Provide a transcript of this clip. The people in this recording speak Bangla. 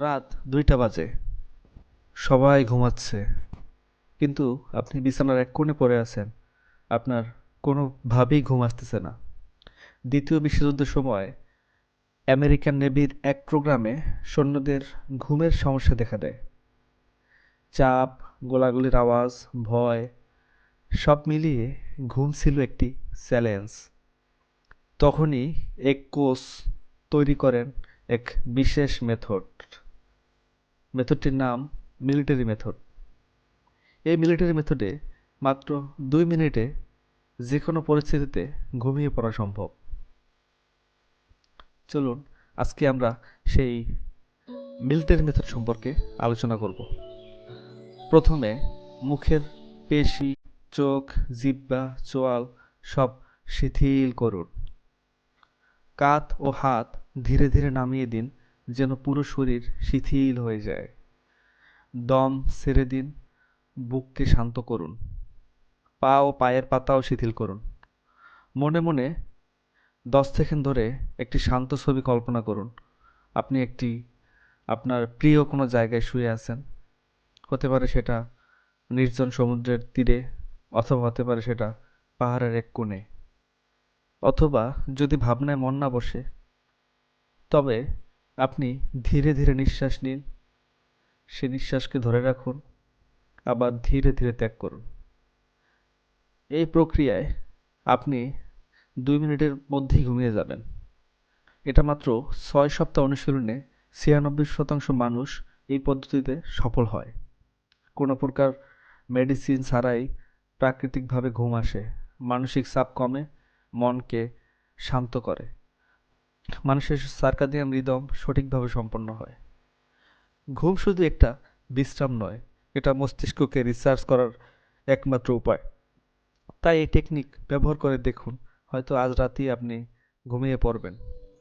রাত দুইটা বাজে। সবাই ঘুমাচ্ছে। কিন্তু আপনি বিছানার এক কোণে পড়ে আছেন। আপনার কোনোভাবেই ঘুম আসতেছে না। দ্বিতীয় বিশ্বযুদ্ধের সময় আমেরিকান নেভির এক প্রোগ্রামে সৈন্যদের ঘুমের সমস্যা দেখা দেয়। চাপ, গোলাগুলির আওয়াজ, ভয়, সব মিলিয়ে ঘুম ছিল একটি চ্যালেঞ্জ। তখনই এক কোচ তৈরি করেন এক বিশেষ মেথড। মেথডটির নাম মিলিটারি মেথড এই মিলিটারি মেথডে মাত্র দুই মিনিটে যে কোনো পরিস্থিতিতে ঘুমিয়ে পড়া সম্ভব। চলুন, আজকে আমরা সেই মিলিটারি মেথড সম্পর্কে আলোচনা করব। প্রথমে মুখের পেশি, চোখ জিব্বা চোয়াল সব শিথিল করুন। কাঁধ ও হাত ধীরে ধীরে নামিয়ে দিন। যেন পুরো শরীর শিথিল হয়ে যায়। দম ছেড়ে দিন, বুককে শান্ত করুন। পা ও পায়ের পাতাও শিথিল করুন। মনে মনে দশ সেকেন্ড ধরে একটি শান্ত ছবি কল্পনা করুন। আপনি একটি, আপনার প্রিয় কোনো জায়গায় শুয়ে আছেন। হতে পারে সেটা নির্জন সমুদ্রের তীরে, অথবা হতে পারে সেটা পাহাড়ের এক কোণে। অথবা যদি ভাবনায় মন না বসে, তবে আপনি ধীরে ধীরে নিঃশ্বাস নিন। সে নিঃশ্বাসকে ধরে রাখুন, আবার ধীরে ধীরে ত্যাগ করুন। এই প্রক্রিয়ায় আপনি দুই মিনিটের মধ্যেই ঘুমিয়ে যাবেন। এটা মাত্র ছয় সপ্তাহ অনুশীলনে ছিয়ানব্বই শতাংশ মানুষ এই পদ্ধতিতে সফল হয়। কোনো প্রকার মেডিসিন ছাড়াই প্রাকৃতিকভাবে ঘুম আসে, মানসিক চাপ কমে, মনকে শান্ত করে। মানুষের সার্কাদিয়ান রিদম সঠিকভাবে সম্পন্ন হয়। ঘুম শুধু একটা বিশ্রাম নয়, এটা মস্তিষ্ককে রিসার্চ করার একমাত্র উপায়। তাই এই টেকনিক ব্যবহার করে দেখুন, হয়তো আজ রাতেই আপনি ঘুমিয়ে পড়বেন।